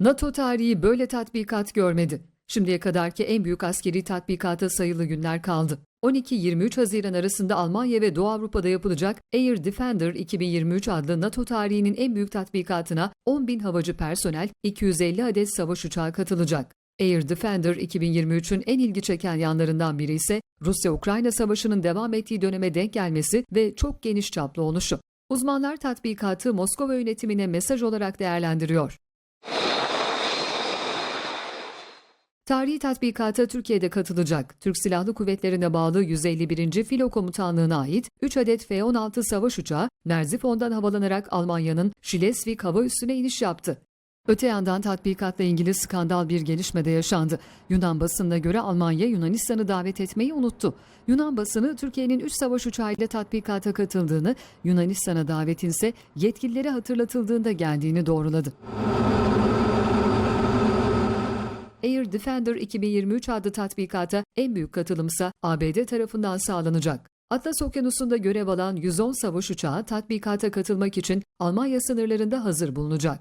NATO tarihi böyle tatbikat görmedi. Şimdiye kadarki en büyük askeri tatbikata sayılı günler kaldı. 12-23 Haziran arasında Almanya ve Doğu Avrupa'da yapılacak Air Defender 2023 adlı NATO tarihinin en büyük tatbikatına 10 bin havacı personel, 250 adet savaş uçağı katılacak. Air Defender 2023'ün en ilgi çeken yanlarından biri ise Rusya-Ukrayna savaşının devam ettiği döneme denk gelmesi ve çok geniş çaplı oluşu. Uzmanlar tatbikatı Moskova yönetimine mesaj olarak değerlendiriyor. Tarihi tatbikata Türkiye'de katılacak. Türk Silahlı Kuvvetleri'ne bağlı 151. Filo Komutanlığı'na ait 3 adet F-16 savaş uçağı Merzifon'dan havalanarak Almanya'nın Schleswig hava üssüne iniş yaptı. Öte yandan tatbikatla ilgili skandal bir gelişme de yaşandı. Yunan basınına göre Almanya Yunanistan'ı davet etmeyi unuttu. Yunan basını Türkiye'nin 3 savaş uçağıyla tatbikata katıldığını, Yunanistan'a davetin ise yetkililere hatırlatıldığında geldiğini doğruladı. Air Defender 2023 adlı tatbikata en büyük katılımsa ABD tarafından sağlanacak. Atlas Okyanusu'nda görev alan 110 savaş uçağı tatbikata katılmak için Almanya sınırlarında hazır bulunacak.